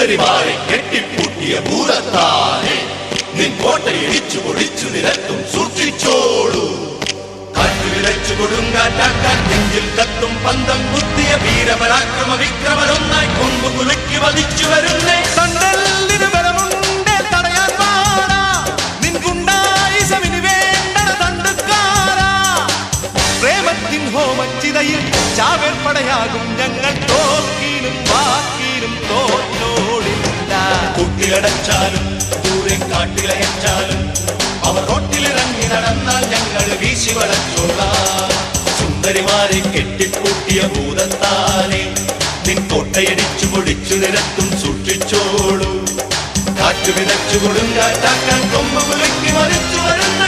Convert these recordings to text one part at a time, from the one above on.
സുന്ദരിമാരെ കെട്ടിപ്പൂട്ടിയ ഭൂതത്താനെ നിൻ കോട്ടയിടിച്ചു പൊടിച്ചു നിരത്തും സൂക്ഷിച്ചോളൂ. കാറ്റിലിടച്ചു കൊടുങ്കാറ്റാക്കാൻ നെഞ്ചിൽ കത്തും പന്തം കുത്തിയ വീരപരാക്രമ വിക്രമരൊന്നായി കൊമ്പു കുലുക്കി വധിച്ചു വരുന്നേ. ഹോമച്ചിതയിൽ ബലമുണ്ടേ പടയാകും ഞങ്ങൾ നിൻ ബാക്കി ചാവേർപ്പടയാകും വാക്കിലും തോറ്റോടില്ല കുട്ടിലടച്ചാലും ദൂരെ കാട്ടിലയച്ചാലും അവർ റോട്ടിലിറങ്ങി നടന്നാൽ ഞങ്ങൾ വീശി വളച്ചോളാം സുന്ദരിമാരെ കെട്ടിപ്പൂട്ടിയ ഭൂതത്താനെ നിൻ കോട്ടയടിച്ചു പൊടിച്ചു നിരത്തും സൂക്ഷിച്ചോളൂ. കാറ്റു വിതച്ചു കൊടുങ്കാറ്റാക്കാൻ കൊമ്പ് കുലക്കി മറിച്ചു വരുന്ന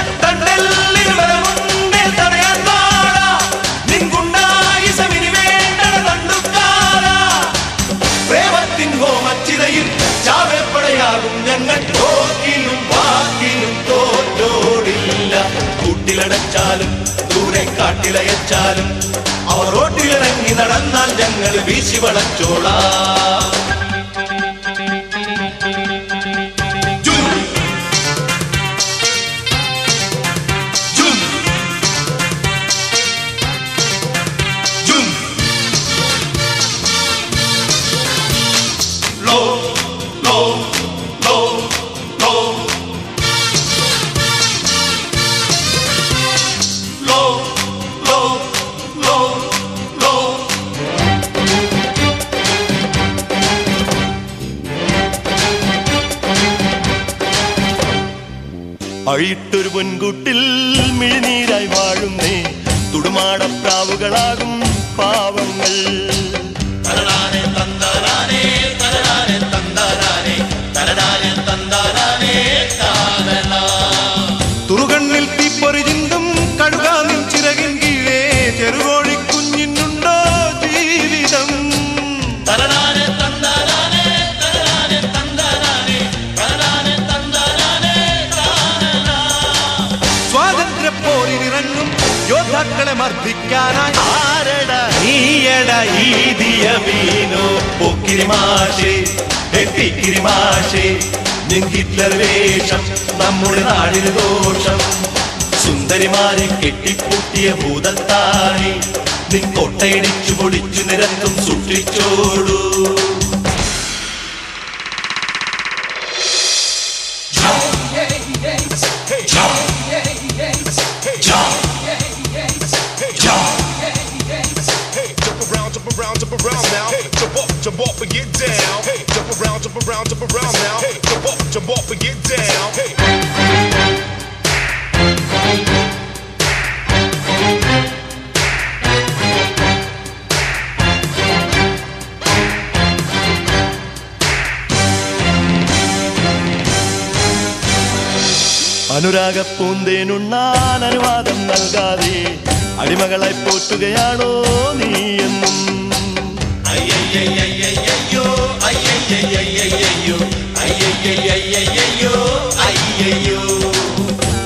சிவனச்சோழா അഴിട്ടൊരു പൊൻകുട്ടിൽ മിഴിനീരായി വാഴുന്നേ. തുടുമാടപ്രാവുകളാകും പാവങ്ങൾ. തലനാനെ പോരിനിറങ്ങും യോദ്ധാക്കളെ മർദ്ദിക്കാനായി. ആരട എത്തിക്കിരിമാഷേ നിൻ ഹിറ്റ്ലർ വേഷം നമ്മുടെ നാടിന് ദോഷം. സുന്ദരിമാരെ കെട്ടിപ്പൂട്ടിയ ഭൂതത്താനെ നിൻ കൊട്ടയിടിച്ചു പൊടിച്ചു നിരത്തും സൂക്ഷിച്ചോളൂ Jump around, jump around, jump around now. Jump up, jump off and get down. അനുരാഗ പൂന്തേനുണ്ണാൻ അനുവാദം നൽകാതെ അടിമകളെ പോറ്റുകയാണോ നീ എന്നും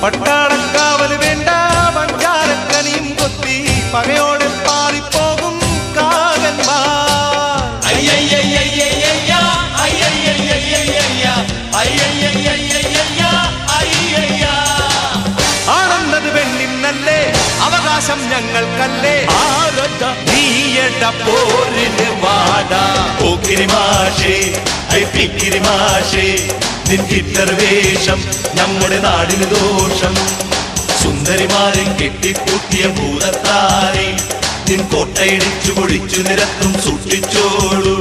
¡Corta! നീയട പോരിന് വാടാ. പോക്കിരിമാഷേ ഐപ്പിക്കിരിമാഷേ നിൻ ഹിറ്റ്ലർ വേഷം നമ്മുടെ നാടിന് ദോഷം. സുന്ദരിമാരെ കെട്ടിക്കൂട്ടിയ ഭൂതത്താരെ നിൻ കോട്ടയിടിച്ചു പൊടിച്ചു നിരത്തും സൂക്ഷിച്ചോളൂ.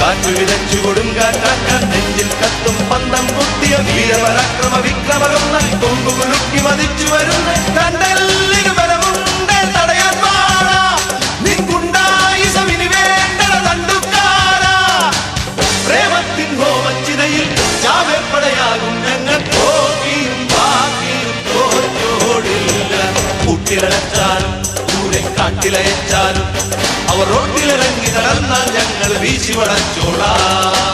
കാറ്റു വിതച്ചു കൊടുങ്കാറ്റാക്കാൻ നെഞ്ചിൽ കത്തും പന്തം കുത്തിയ വീരപരാക്രമ വിക്രമരൊന്നായി കൊമ്പു കുലുക്കി മതിച്ചു വരുന്ന കണ്ടല്ലിന് ബലമുണ്ട് കാട്ടിലയച്ചാലും അവർ റോട്ടിലിറങ്ങി നടന്നാൽ ഞങ്ങൾ വീശി വളച്ചോളാം